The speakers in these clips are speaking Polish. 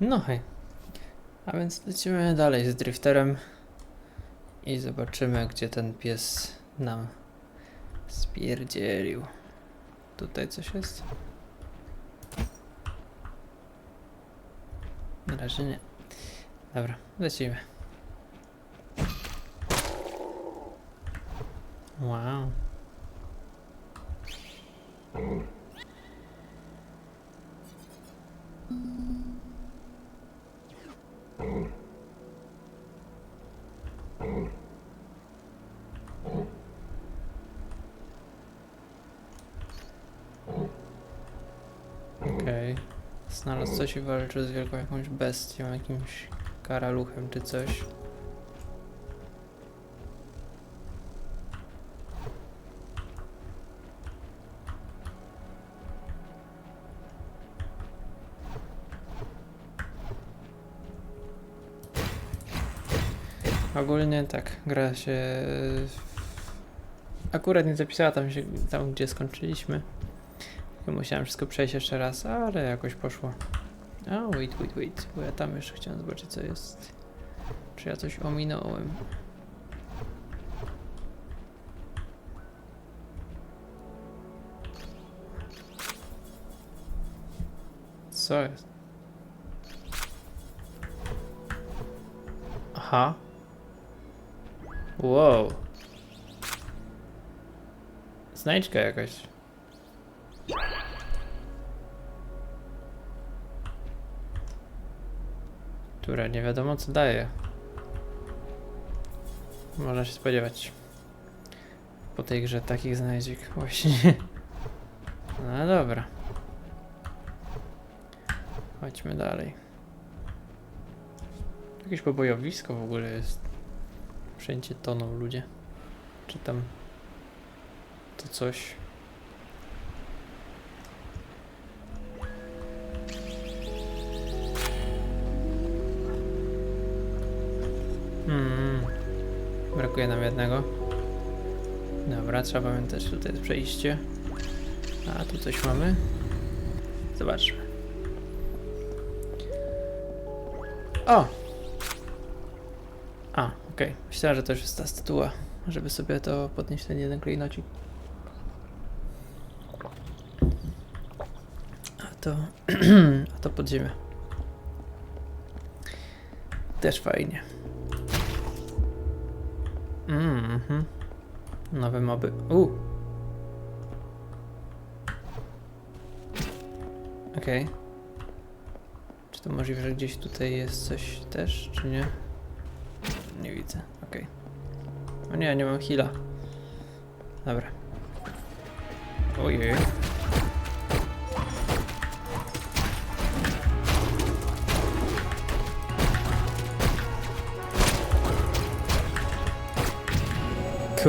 No hej. A więc lecimy dalej z drifterem i zobaczymy, gdzie ten pies nam spierdzielił. Tutaj coś jest? Na razie nie. Dobra, lecimy. Wow. Okej. Znalazł coś i walczy z wielką jakąś bestią, jakimś karaluchem czy coś. Ogólnie tak, gra się... Akurat nie zapisała tam, się, tam gdzie skończyliśmy. Ja musiałem wszystko przejść jeszcze raz, ale jakoś poszło. A, wait, wait, wait, bo ja tam jeszcze chciałem zobaczyć co jest. Czy ja coś ominąłem? Co jest? Aha. Wow. Znajdźka jakaś. Która nie wiadomo co daje. Można się spodziewać. Po tej grze takich znajdziek właśnie. No dobra. Chodźmy dalej. Jakieś pobojowisko w ogóle jest. Wszędzie toną ludzie. Czy tam to coś. Jednego. Dobra, trzeba pamiętać, tutaj jest przejście. A tu coś mamy. Zobaczmy. O! A, okej. Myślałem, że to już jest ta statua, żeby sobie to podnieść ten jeden klejnocik. A to... a to podziemie. Też fajnie. Mhm. Nowe moby. U. Okej. Czy to możliwe, że gdzieś tutaj jest coś też, czy nie? Nie widzę. Okej. O nie, nie mam heala. Dobra. Ojej.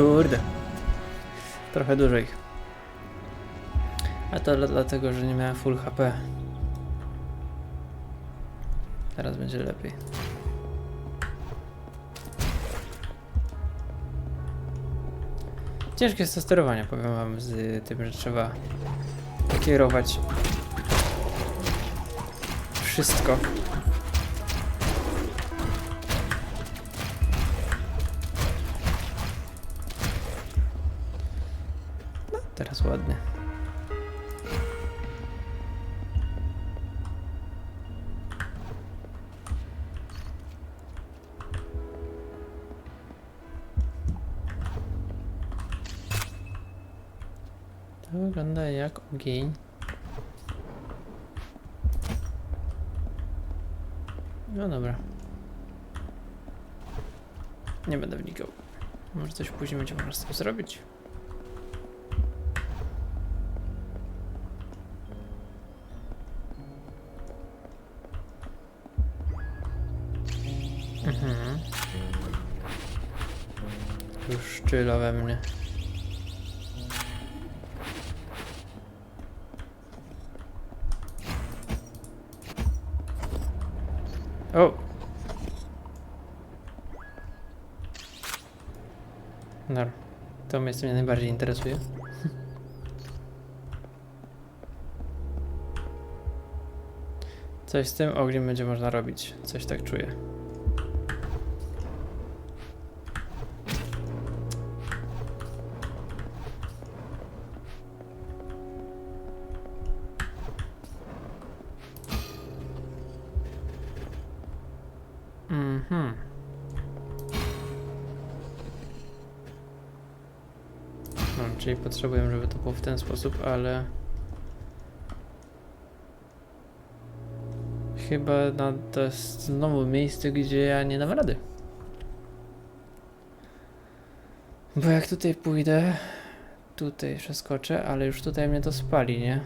Kurde. Trochę dużo ich. A to dla- dlatego, że nie miałem full HP. Teraz będzie lepiej. Ciężkie jest to sterowanie, powiem wam, z tym, że trzeba kierować wszystko. Teraz ładnie. To wygląda jak ogień. No dobra. Nie będę wnikał. Może coś później będzie można z tym zrobić. Już szczylo we mnie. O! No, to miejsce mnie najbardziej interesuje. Coś z tym ogniem będzie można robić. Coś tak czuję. Czyli potrzebujemy, żeby to było w ten sposób, ale... Chyba na, to jest znowu miejsce, gdzie ja nie dam rady. Bo jak tutaj pójdę, tutaj przeskoczę, ale już tutaj mnie to spali, nie?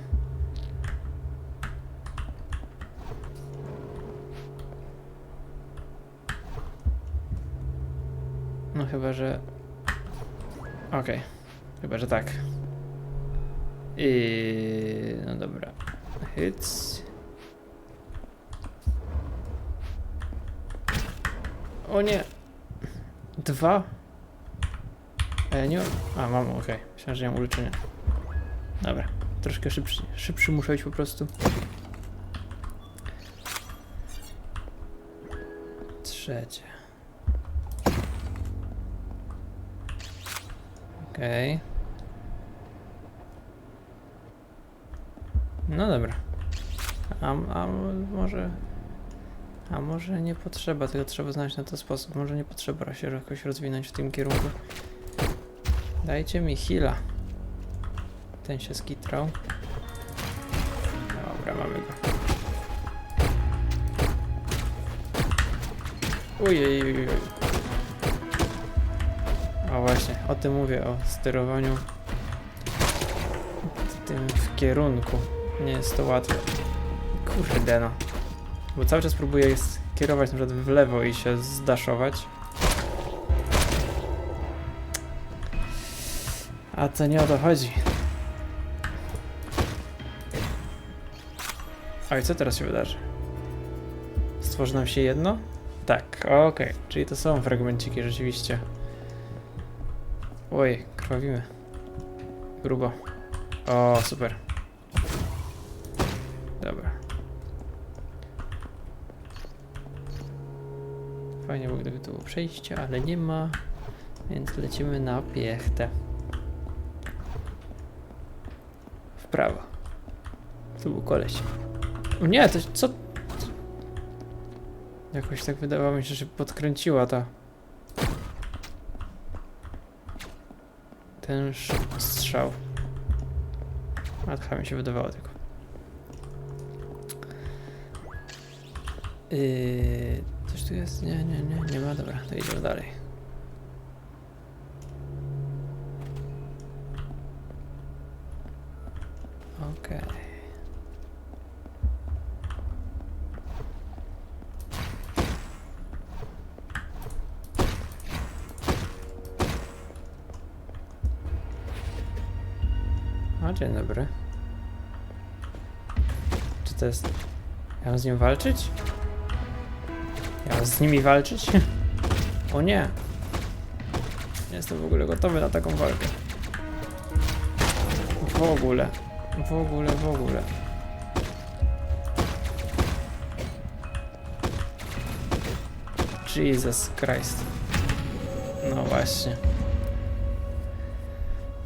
No chyba, że... Okej. Chyba, że tak. I... No dobra. Hits. O nie! Dwa? A ja nie mam... A, mam, okej. Myślałem, że nie mam uleczenia. Dobra. Troszkę szybszy, szybszy muszę być po prostu. Trzecie. Okej. No dobra. A, a może... A może nie potrzeba, tylko trzeba znaleźć na to sposób. Może nie potrzeba się jakoś rozwinąć w tym kierunku. Dajcie mi heala. Ten się skitrał. Dobra, mamy go. Ujej. O właśnie, o tym mówię, o sterowaniu tym w kierunku. Nie jest to łatwe. Kurde no. Bo cały czas próbuję skierować na przykład w lewo i się zdaszować. A to nie o to chodzi. Oj, co teraz się wydarzy? Stworzy nam się jedno? Tak, okej. Czyli to są fragmenciki rzeczywiście. Oj, krwawimy. Grubo. O, super. Dobra. Fajnie było, gdyby to było przejście, ale nie ma. Więc lecimy na piechtę. W prawo. Tu był koleś. O nie, to co? Jakoś tak wydawało mi się, że podkręciła ta. Ten strzał. A trochę mi się wydawało tylko. Yy, coś tu jest? Nie, nie, nie, nie ma. Dobra, to idziemy dalej. Okej. A, dzień dobry. Czy to jest... Ja mam z nim walczyć? Ja z nimi walczyć? O nie! Nie jestem w ogóle gotowy na taką walkę. W ogóle. W ogóle, w ogóle. Jesus Christ. No właśnie.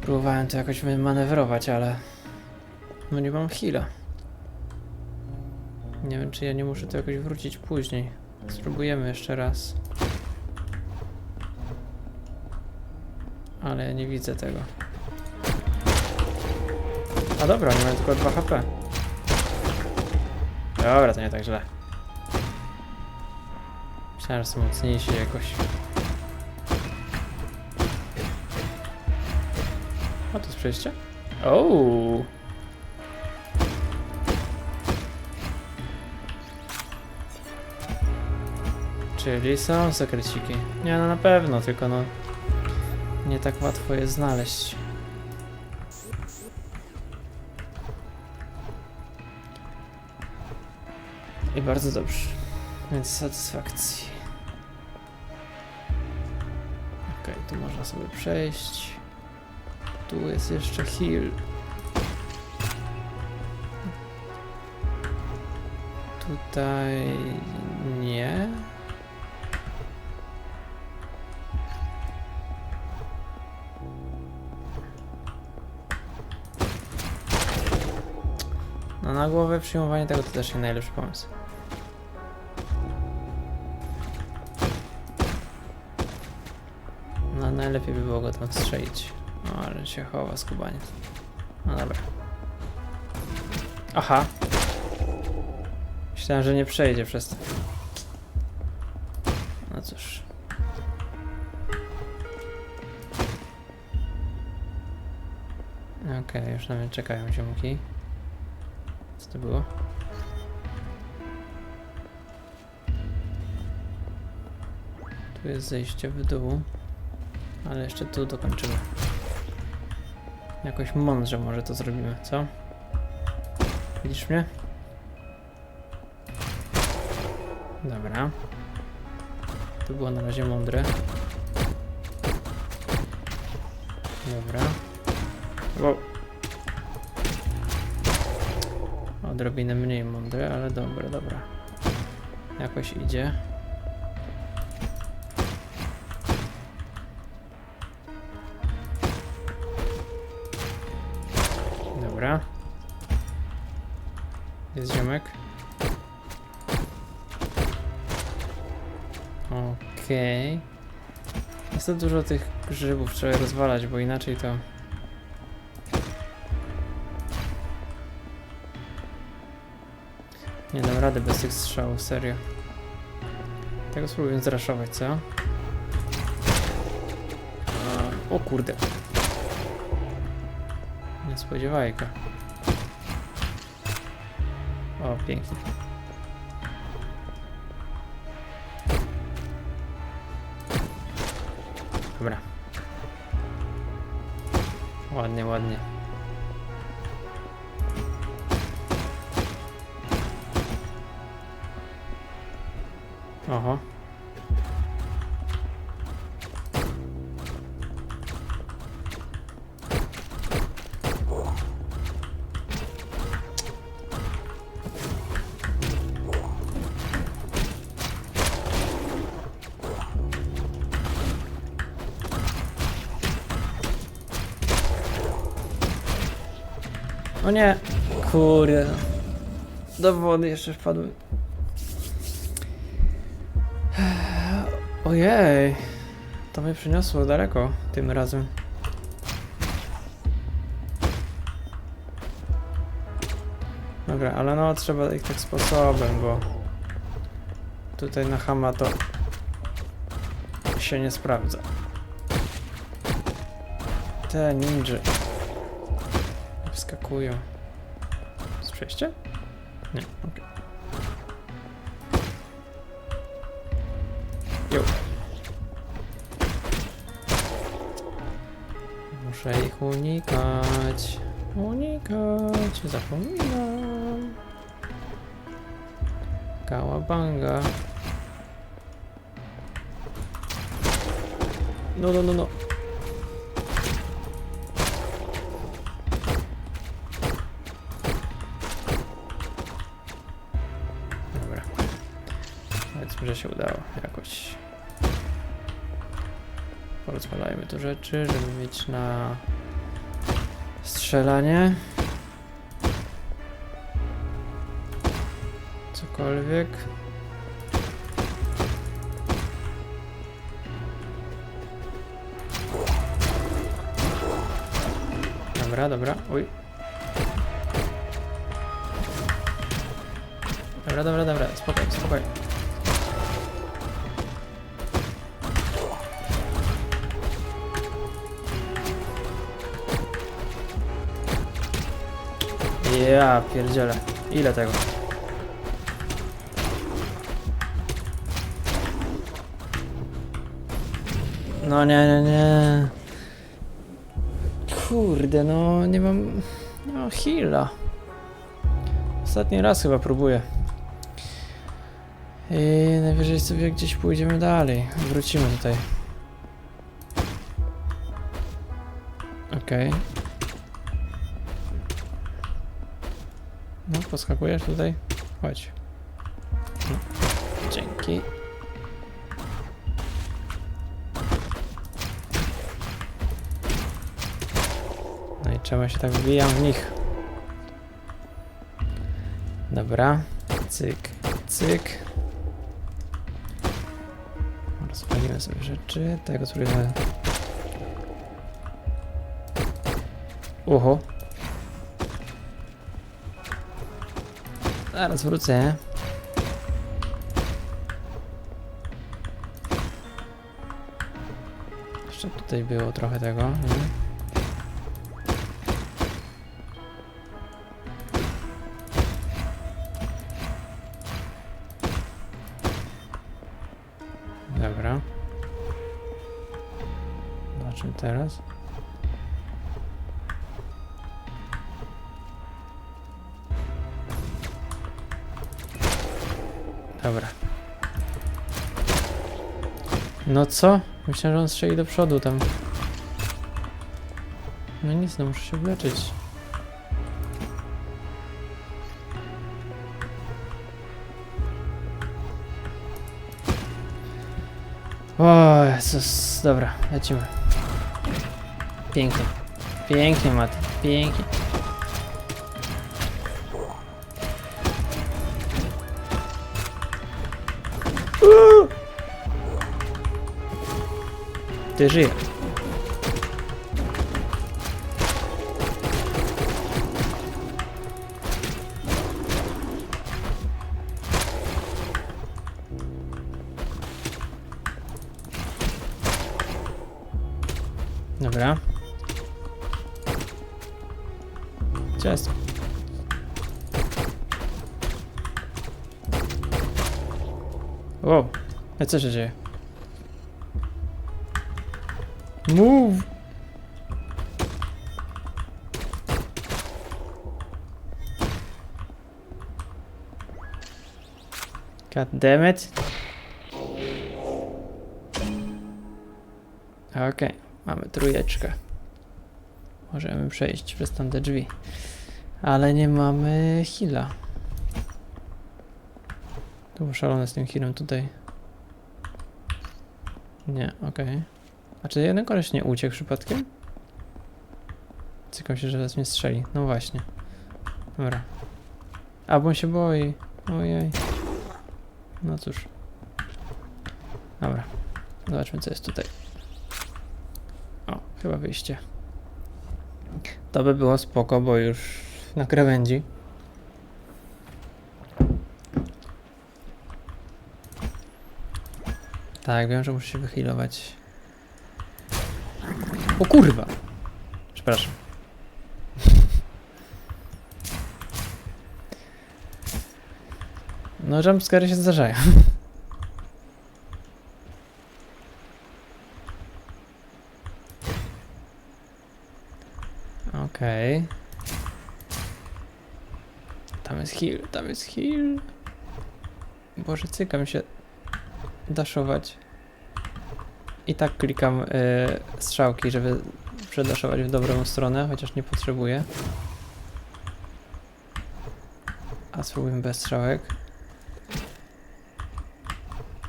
Próbowałem to jakoś wymanewrować, ale... No nie mam heala. Nie wiem, czy ja nie muszę to jakoś wrócić później. Spróbujemy jeszcze raz. Ale nie widzę tego. A dobra, nie mam tylko 2 HP. Dobra, to nie tak źle. Myślałem, że są mocniejsi jakoś. A to jest przejście? Ooo! Czyli są sekreciki. Nie no na pewno, tylko no nie tak łatwo je znaleźć. I bardzo dobrze. Więc satysfakcji. Okej, tu można sobie przejść. Tu jest jeszcze heal. Tu Tutaj nie. Na głowę przyjmowanie tego to też nie najlepszy pomysł. No najlepiej by było go tam strzelić. No ale się chowa skubaniec. No dobra. Aha. Myślałem, że nie przejdzie przez to. No cóż. Okej, już na mnie czekają ziomki. To było? Tu jest zejście w dół. Ale jeszcze tu dokończymy. Jakoś mądrze może to zrobimy, co? Widzisz mnie? Dobra. To było na razie mądre. Dobra. Wow. Odrobinę mniej mądre, ale dobra, dobra. Jakoś idzie. Dobra. Jest ziomek. Okej. Jest to dużo tych grzybów, trzeba je rozwalać, bo inaczej to... rady bez tych strzałów, serio. Tego spróbuję zraszować, co? A, O kurde. Nie spodziewajka. O, pięknie. Dobra. Ładnie, ładnie. O nie! Kurde. Do wody jeszcze wpadłem. Ojej. To mnie przyniosło daleko tym razem. Dobra, ale no trzeba ich tak sposobem, bo tutaj na hama to się nie sprawdza. Te ninja wskakują. Z przejście? Nie, okej. Jo. Muszę ich unikać. Unikać. Zapominam. Kałabanga. No, no, no, no. Że się udało jakoś. Porozwalajmy tu rzeczy, żeby mieć na strzelanie. Cokolwiek. Dobra, dobra. Uj. Dobra, dobra, dobra. Spokojnie, spokojnie. Ja pierdzielę. Ile tego? No nie, nie, nie. Kurde, no nie mam... Nie mam heala. Ostatni raz chyba próbuję. I najwyżej sobie gdzieś pójdziemy dalej. Wrócimy tutaj. Okej. No, poskakujesz tutaj? Chodź. No. Dzięki. No i czemu się tak wbijam w nich? Dobra. Cyk, cyk. Rozpalimy sobie rzeczy. Tego spróbujemy. Oho. Zaraz wrócę. Jeszcze tutaj było trochę tego. Nie? Dobra. Zobaczymy teraz. No co? Myślałem, że on strzeli do przodu tam. No nic, no muszę się wleczyć. O Jezus, dobra, lecimy. Pięknie. Pięknie, Mati, pięknie. Ty żyje. Dobra. Jest? Wow, a co się dzieje? Move! God damn it. Okej, mamy trójeczkę. Możemy przejść przez tamte drzwi. Ale nie mamy heala. Tu było szalone z tym healem tutaj. Nie, okej. A czy jeden koleś nie uciekł przypadkiem? Cykam się, że teraz mnie strzeli. No właśnie. Dobra. A, bo on się boi. Ojej. No cóż. Dobra. Zobaczmy, co jest tutaj. O, chyba wyjście. To by było spoko, bo już na krawędzi. Tak, wiem, że muszę się wychylować. O kurwa! Przepraszam. No, jumpscary się zdarzają. Okej. Tam jest heal, tam jest heal. Boże, cykam się daszować. I tak klikam y, strzałki, żeby przedaszować w dobrą stronę, chociaż nie potrzebuję. A spróbujmy bez strzałek.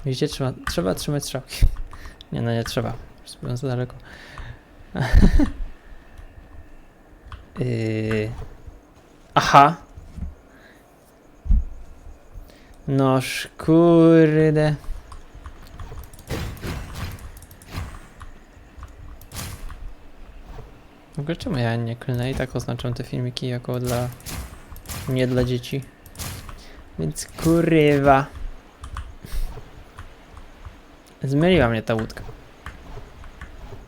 Widzicie, trzeba, trzeba trzymać strzałki. Nie, no nie trzeba. Spróbuję za daleko. yy... Aha! Noż kurde. W ogóle czemu ja nie klnę i tak oznaczam te filmiki jako dla... nie dla dzieci. Więc kurwa. Zmyliła mnie ta łódka.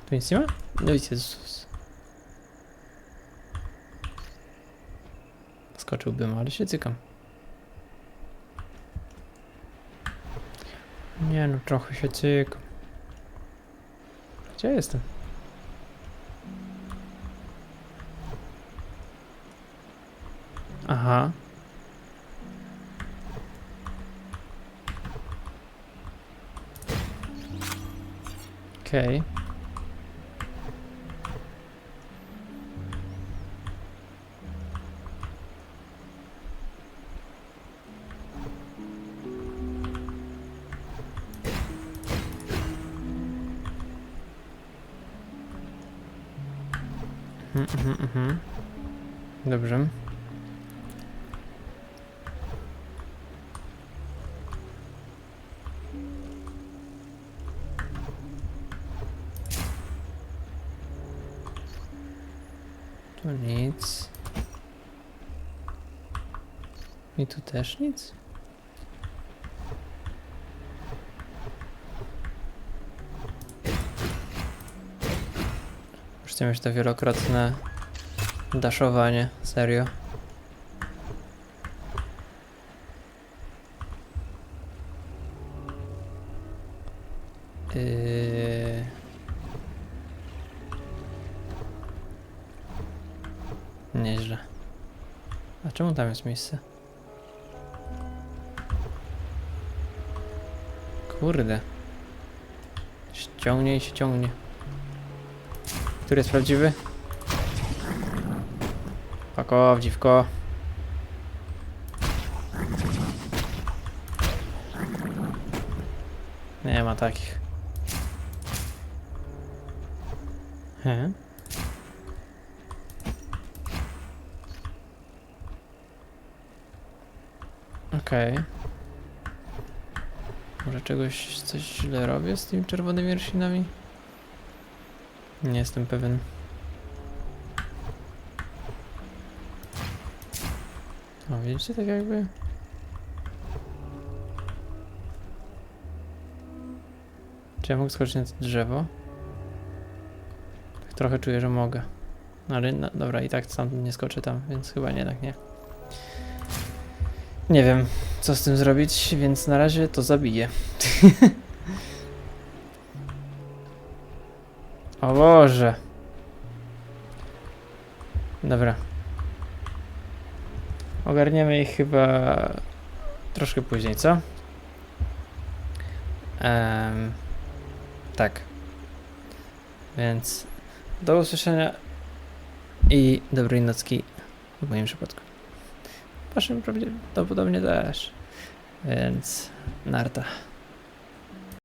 Tu nic nie ma? No Jezus. Skoczyłbym, ale się cykam. Nie no, trochę się cykam. Gdzie jestem? Aha. Okej. Mhm, I tu też nic? Chcę mieć to wielokrotne daszowanie, serio. Yy... Nieźle. A czemu tam jest miejsce? Kurde. Ściągnie i się ciągnie. Który jest prawdziwy? Pako, dziwko. Nie ma takich. He? Okej. Może czegoś, coś źle robię z tymi czerwonymi roślinami? Nie jestem pewien. O, widzicie, tak jakby... Czy ja mogę skoczyć na to drzewo? Tak trochę czuję, że mogę. Ale no, dobra, i tak sam nie skoczę tam, więc chyba nie, tak nie. Nie wiem, co z tym zrobić, więc na razie to zabiję. o Boże. Dobra. Ogarniemy ich chyba troszkę później, co? Tak. Więc do usłyszenia i dobrej nocki w moim przypadku. Waszym prawdopodobnie też. Więc narta.